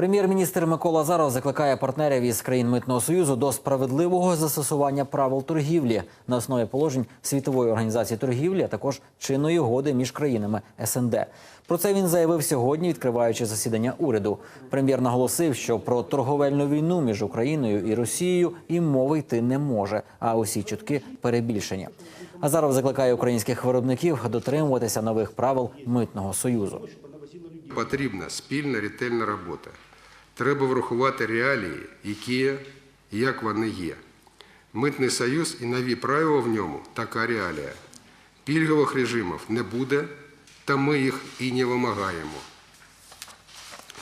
Прем'єр-міністр Микола Азаров закликає партнерів із країн митного союзу до справедливого застосування правил торгівлі на основі положень світової організації торгівлі, а також чинної угоди між країнами СНД. Про це він заявив сьогодні, відкриваючи засідання уряду. Прем'єр наголосив, що про торговельну війну між Україною і Росією і мови йти не може, а усі чутки перебільшені. Азаров закликає українських виробників дотримуватися нових правил митного союзу. Потрібна спільна ретельна робота. Треба врахувати реалії, які як вони є. Митний союз і нові правила в ньому така реалія. Пільгових режимів не буде, та ми їх і не вимагаємо.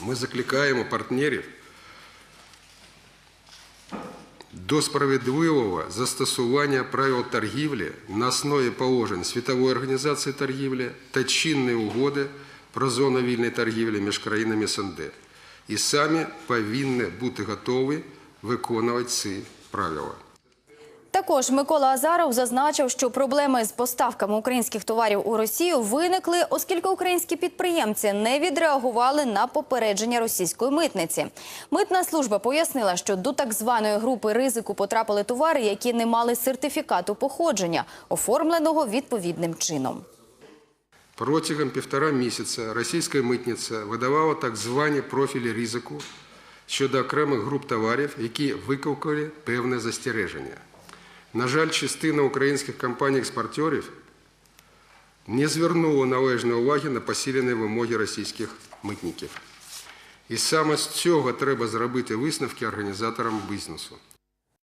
Ми закликаємо партнерів до справедливого застосування правил торгівлі на основі положень Світової організації торгівлі та чинної угоди про зону вільної торгівлі між країнами СНД. І самі повинні бути готові виконувати ці правила. Також Микола Азаров зазначив, що проблеми з поставками українських товарів у Росію виникли, оскільки українські підприємці не відреагували на попередження російської митниці. Митна служба пояснила, що до так званої групи ризику потрапили товари, які не мали сертифікату походження, оформленого відповідним чином. Протягом півтора місяця російська митниця видавала так звані профілі ризику щодо окремих груп товарів, які викликали певне застереження. На жаль, частина українських компаній-експортерів не звернула належної уваги на посилені вимоги російських митників. І саме з цього треба зробити висновки організаторам бізнесу.